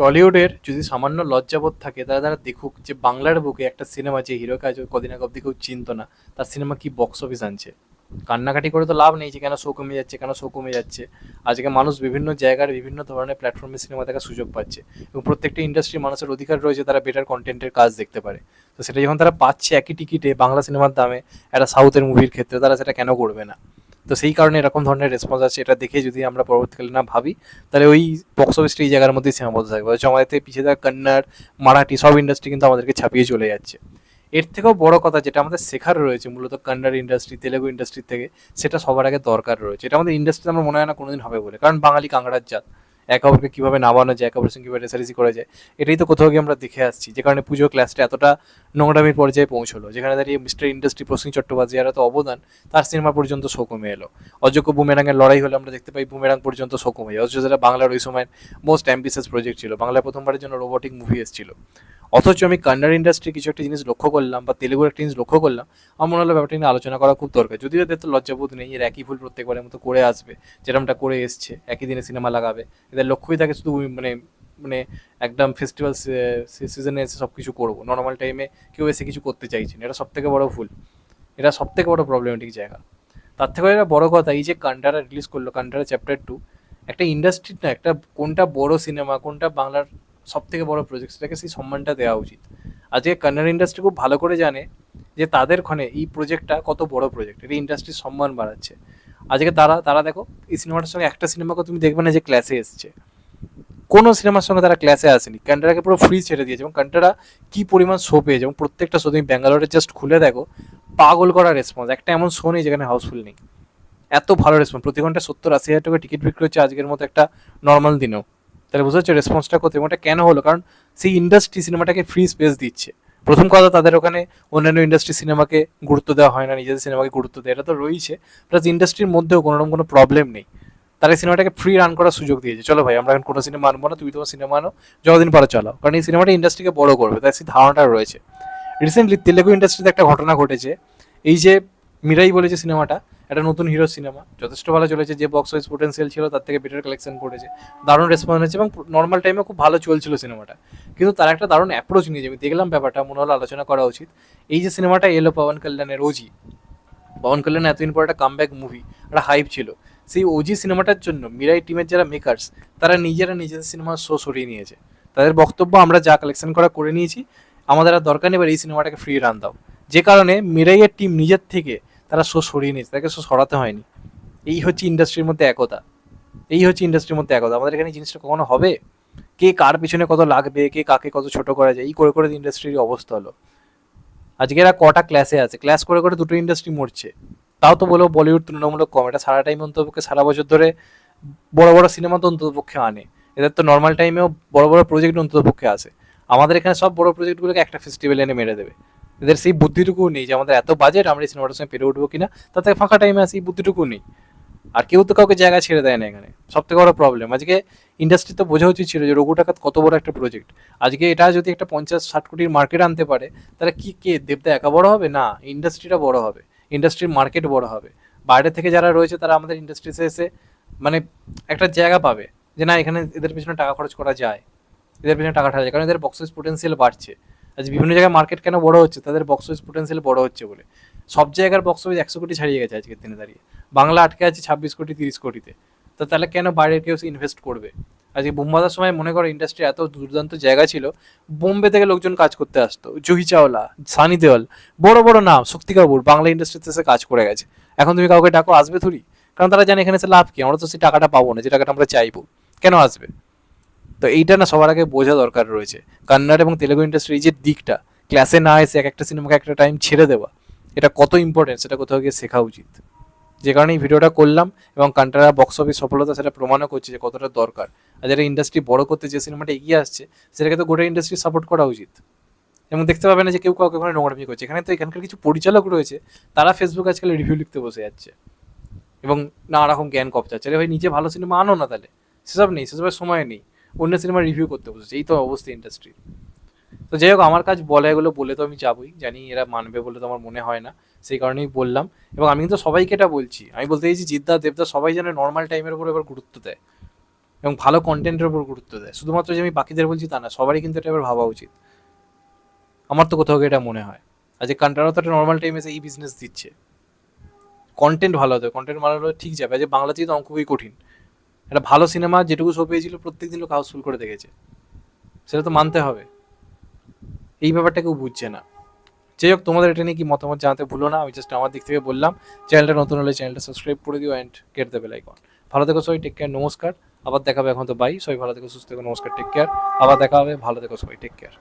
টলিউডের যদি সামান্য লজ্জাবোধ থাকে তারা তারা দেখুক যে বাংলার বুকে একটা সিনেমা যে হিরোকে আজ কদিন আগে অব্দি কেউ চিনতো না, তার সিনেমা কি বক্স অফিস আনছে? কান্নাকাটি করে তো লাভ নেই যে কেন শো কমে যাচ্ছে, কেন শো কমে যাচ্ছে। আজকে মানুষ বিভিন্ন জায়গার বিভিন্ন ধরনের প্ল্যাটফর্মে সিনেমা দেখার সুযোগ পাচ্ছে এবং প্রত্যেকটা ইন্ডাস্ট্রির মানুষের অধিকার রয়েছে তারা বেটার কন্টেন্টের কাজ দেখতে পারে। তো সেটা যখন তারা পাচ্ছে একই টিকিটে বাংলা সিনেমার দামে একটা সাউথের মুভির ক্ষেত্রে, তারা সেটা কেন করবে না? তো সেই কারণে এরকম ধরনের রেসপন্স আছে এটা দেখে যদি আমরা পরবর্তীকালে না ভাবি, তাহলে ওই বক্স অফিসটা এই জায়গার মধ্যেই সীমাবদ্ধ থাকবে। জমায়েতে পিছিয়ে থাকা কন্নড় মারাঠি সব ইন্ডাস্ট্রি কিন্তু আমাদেরকে ছাপিয়ে চলে যাচ্ছে। এর থেকেও বড় কথা যেটা আমাদের শেখার রয়েছে, মূলত কন্নড় ইন্ডাস্ট্রি তেলেগু ইন্ডাস্ট্রি থেকে, সেটা সবার আগে দরকার রয়েছে। এটা আমাদের ইন্ডাস্ট্রিতে আমার মনে হয় না কোনোদিন হবে বলে। কারণ বাঙালি কাংড়ার জাত। একে অপরকে কীভাবে নামানো যায়, একে অপরের সঙ্গে কীভাবে রেসারেসি করা যায়, এটাই তো কোথাও গিয়ে আমরা দেখে আসছি। যে কারণে পুজো ক্লাসটা এতটা নোংরামির পর্যায়ে পৌঁছলো, যেখানে দাঁড়িয়ে মিস্টার ইন্ডাস্ট্রি প্রসেন চট্টোপাধ্যায়ের তো অবদান, তার সিনেমা পর্যন্ত শো কমে এলো অযোগ্য বুমেরাঙের লড়াই হলে আমরা দেখতে পাই বুমেরাং পর্যন্ত শো কমে যায় অথচ যেটা বাংলার ওই সময়ের মোস্ট অ্যাম্বিসিয়াস প্রজেক্ট ছিল। বাংলায় প্রথমবারের জন্য রোবটিক মুভি এসেছিল। অথচ আমি কান্নাড় ইন্ডাস্ট্রি কিছু একটা জিনিস লক্ষ্য করলাম বা তেলেগুর একটা জিনিস লক্ষ্য করলাম, আমার মনে হলো ব্যাপারটা নিয়ে আলোচনা করা খুব দরকার। যদিও এদের তো লজ্জাবোধ নেই, এর একই ভুল প্রত্যেকবারের মতো করে আসবে যেরকমটা করে এসছে, একই দিনে সিনেমা লাগাবে। এদের লক্ষ্যই থাকে শুধু মানে মানে একদম ফেস্টিভ্যাল সিজনে এসে সব কিছু করব নর্মাল টাইমে কেউ এসে কিছু করতে চাইছে না, এটা সব থেকে বড় ভুল। এটা সব থেকে বড় প্রবলেমেটিক জায়গা। তার থেকে এটা বড় কথা, এই যে কান্ডারা রিলিজ করল কান্ডারা চ্যাপ্টার টু একটা ইন্ডাস্ট্রির না, একটা কোনটা বড় সিনেমা কোনটা বাংলার সব থেকে বড় প্রজেক্ট সেটাকে সেই সম্মানটা দেওয়া উচিত। আজকে কন্নড় ইন্ডাস্ট্রি খুব ভালো করে জানে যে তাদের ক্ষণে এই প্রজেক্টটা কত বড় প্রজেক্ট এটা ইন্ডাস্ট্রির সম্মান বাড়াচ্ছে। আজকে তারা তারা দেখো, এই সিনেমাটার সঙ্গে একটা সিনেমাকে তুমি দেখবে না যে ক্লাসে এসছে। কোনো সিনেমার সঙ্গে তারা ক্লাসে আসেনি। কান্টারাকে পুরো ফ্রি ছেড়ে দিয়েছে এবং কান্টারা কী পরিমাণ শো পেয়েছে এবং প্রত্যেকটা শো তুমি ব্যাঙ্গালোরে জাস্ট খুলে দেখো, পাগল করা রেসপন্স একটা এমন শো নেই যেখানে হাউসফুল নেই। এত ভালো রেসপন্স প্রতি ঘণ্টা সত্তর আশি হাজার টাকা টিকিট বিক্রি হচ্ছে আজকের মতো একটা নর্মাল দিনেও। তাহলে বুঝতে পারছ রেসপন্সটা করতে এবং কেন হলো? কারণ সেই ইন্ডাস্ট্রি সিনেমাটাকে ফ্রি স্পেস দিচ্ছে। প্রথম কথা, তাদের ওখানে অন্যান্য ইন্ডাস্ট্রি সিনেমাকে গুরুত্ব দেওয়া হয় না, নিজেদের সিনেমাকে গুরুত্ব দেয় এটা তো রয়েছে প্লাস ইন্ডাস্ট্রির মধ্যেও কোনো রকম কোনো প্রবলেম নেই। তারা সিনেমাটাকে ফ্রি রান করার সুযোগ দিয়েছে। চলো ভাই, আমরা এখন কোনো সিনেমা আনব না, তুমি তোমার সিনেমা আনো, যতদিন পারো চালাও। কারণ এই সিনেমাটা ইন্ডাস্ট্রিকে বড় করবে, তাই সেই ধারণাটা রয়েছে। রিসেন্টলি তেলেগু ইন্ডাস্ট্রিতে একটা ঘটনা ঘটেছে। এই যে মিরাই বলে যে সিনেমাটা একটা নতুন হিরো সিনেমা। যথেষ্ট ভালো চলেছে, যে বক্স অফিস পোটেন্সিয়াল ছিল তার থেকে বেটার কালেকশন করেছে। দারুণ রেসপন্স হয়েছে এবং নর্মাল টাইমে খুব ভালো চলছিল সিনেমাটা। কিন্তু তার একটা দারুণ অ্যাপ্রোচ নিয়েছে আমি দেখলাম ব্যাপারটা, মনে হলো আলোচনা করা উচিত। এই যে সিনেমাটা এলো পবন কল্যাণের ওজি পবন কল্যাণ এতদিন পর একটা কামব্যাক মুভি একটা হাইপ ছিল। সেই ওজি সিনেমাটার জন্য মিরাই টিমের যারা মেকার্স তারা নিজেরা নিজেদের সিনেমার শো সরিয়ে নিয়েছে। তাদের বক্তব্য আমরা যা কালেকশন করা করে নিয়েছি, আমাদের আর দরকার নেই এবার এই সিনেমাটাকে ফ্রি রান দাও। যে কারণে মিরাইয়ের টিম নিজের থেকে তারা শো সরিয়ে নিয়েছে তাকে শো সরাতে হয়নি। এই হচ্ছে ইন্ডাস্ট্রির মধ্যে একতা। এই হচ্ছে ইন্ডাস্ট্রির মধ্যে একতা। আমাদের এখানে জিনিসটা কখনো হবে? কে কার পিছনে কত লাগবে? কে কাকে কত ছোট করা যায়? এই করে করে ইন্ডাস্ট্রির অবস্থা হলো। আজকে এরা কটা ক্লাসে আছে? ক্লাস করে করে দুটো ইন্ডাস্ট্রি মরছে। তাও তো বলেও বলিউড তুলনামূলক কম। এটা সারা টাইম অন্তপক্ষে, সারা বছর ধরে বড় বড় সিনেমা তো অন্ততপক্ষে আনে। এদের তো নর্মাল টাইমেও বড় বড় প্রজেক্ট অন্ততপক্ষে আসে। আমাদের এখানে সব বড় প্রজেক্টগুলোকে একটা ফেস্টিভ্যাল এনে মেরে দেবে। এদের সেই বুদ্ধিটুকু নেই যে আমাদের এত বাজেট আমরা এই সিনেমাটার সঙ্গে পেরে উঠবো কিনা তাতে ফাঁকা টাইমে আসে এই বুদ্ধিটুকু নেই। আর কেউ তো কাউকে জায়গা ছেড়ে দেয় না এখানে। সব থেকে বড় প্রবলেম আজকে ইন্ডাস্ট্রি তো বোঝা উচিত ছিল যে রঘু টাকাত কত বড় একটা প্রজেক্ট আজকে এটা যদি একটা পঞ্চাশ, ষাট কোটির মার্কেট আনতে পারে, তাহলে কি, কে? দেবদা একা বড় হবে? না ইন্ডাস্ট্রিটা বড় হবে। ইন্ডাস্ট্রির মার্কেট বড় হবে। বাইরে থেকে যারা রয়েছে, তারা আমাদের ইন্ডাস্ট্রিতে এসে মানে একটা জায়গা পাবে যে না, এখানে এদের পিছনে টাকা খরচ করা যায়। এদের পিছনে টাকা ঠাকা যায় কারণ এদের বক্স অফিস পোটেন্সিয়াল বাড়ছে। আজ বিভিন্ন জায়গায় মার্কেট কেন বড় হচ্ছে? তাদের বক্স অফিস পোটেন্সিয়াল বড় হচ্ছে বলে। সব জায়গার বক্স অফিস একশো কোটি ছাড়িয়ে গেছে আজকের দিনে দাঁড়িয়ে। বাংলা আটকে আছে ছাব্বিশ কোটি, তিরিশ কোটিতে। তো তাহলে কেন বাইরের কেউ ইনভেস্ট করবে? আজকে বোম্বাদার সময় মনে করো ইন্ডাস্ট্রি এত দুর্দান্ত জায়গা ছিল, বোম্বে থেকে লোকজন কাজ করতে আসতো। জুহি চাওলা, সানি দেওয়াল, বড় বড় নাম, শক্তি কাপুর, বাংলা ইন্ডাস্ট্রিতে এসে কাজ করে গেছে। এখন তুমি কাউকে ডাকো, আসবে থুরি? কারণ তারা জানে এখানে এসে লাভ কি? আমরা তো সেই টাকাটা পাবো না, যে টাকাটা আমরা চাইব। কেন আসবে? তো এইটা না সবার আগে বোঝা দরকার রয়েছে। কন্নড় এবং তেলেগু ইন্ডাস্ট্রি এই যে দিকটা ক্লাসে না এসে এক একটা সিনেমাকে একটা টাইম ছেড়ে দেওয়া, এটা কত ইম্পর্টেন্ট সেটা কোথাও গিয়ে শেখা উচিত। যে কারণে এই ভিডিওটা করলাম এবং কান্টারা বক্স অফিস সফলতা সেটা প্রমাণও করছে যে কতটা দরকার। আর যারা ইন্ডাস্ট্রি বড় করতে যে সিনেমাটা এগিয়ে আসছে, সেটাকে তো গোটা ইন্ডাস্ট্রি সাপোর্ট করা উচিত। এবং দেখতে পাবে না যে কেউ কাউকে ওখানে নোংরামি করছে। এখানে তো এখানকার কিছু পরিচালক রয়েছে, তারা ফেসবুক আজকাল রিভিউ লিখতে বসে যাচ্ছে। এবং নানা রকম জ্ঞান কপচাচ্ছে। আরে ভাই, নিজে ভালো সিনেমা আনো না তাহলে। সেসব নেই, সেসবের সময় নেই। অন্য সিনেমা রিভিউ করতে বসেছে, এই তো অবস্থা ইন্ডাস্ট্রি তো যাই হোক, আমার কাজ বলে এগুলো বলে তো আমি যাবই, জানি এরা মানবে বলে তো আমার মনে হয় না, সেই কারণেই বললাম। এবং আমি কিন্তু সবাইকে এটা বলছি, আমি বলতে চাইছি জিদ্দা, দেবদা সবাই যেন নর্মাল টাইমের উপর এবার গুরুত্ব দেয় এবং ভালো কন্টেন্টের উপর গুরুত্ব দেয়। শুধুমাত্র যে আমি বাকিদের বলছি তা না, সবারই কিন্তু এটা এবার ভাবা উচিত। আমার তো কোথাও এটা মনে হয়। আর যে কান্টারও তো একটা নর্মাল টাইমে এই বিজনেস দিচ্ছে। কন্টেন্ট ভালো হতে কন্টেন্ট ভালো হলে ঠিক যাবে। যে বাংলাতেই তো অঙ্ক খুবই কঠিন। একটা ভালো সিনেমা যেটুকু শো পেয়েছিল, প্রত্যেকদিন লোক হাউসফুল করে দেখেছে। সেটা তো মানতে হবে। এই ব্যাপারটা কেউ বুঝছে না। যাই হোক, তোমাদের এটা নিয়ে কি মতামত জানাতে ভুলো না। আমি জাস্ট আমার দিক থেকে বললাম চ্যানেলটা নতুন হলে চ্যানেলটা সাবস্ক্রাইব করে দিও and get the bell icon ভালো থেকো সবাই টেক কেয়ার নমস্কার। আবার দেখা হবে এখন তো বাই সবাই ভালো থেকো, সুস্থ থেকো, নমস্কার টেক কেয়ার আবার দেখা হবে, ভালো থেকো সবাই টেক কেয়ার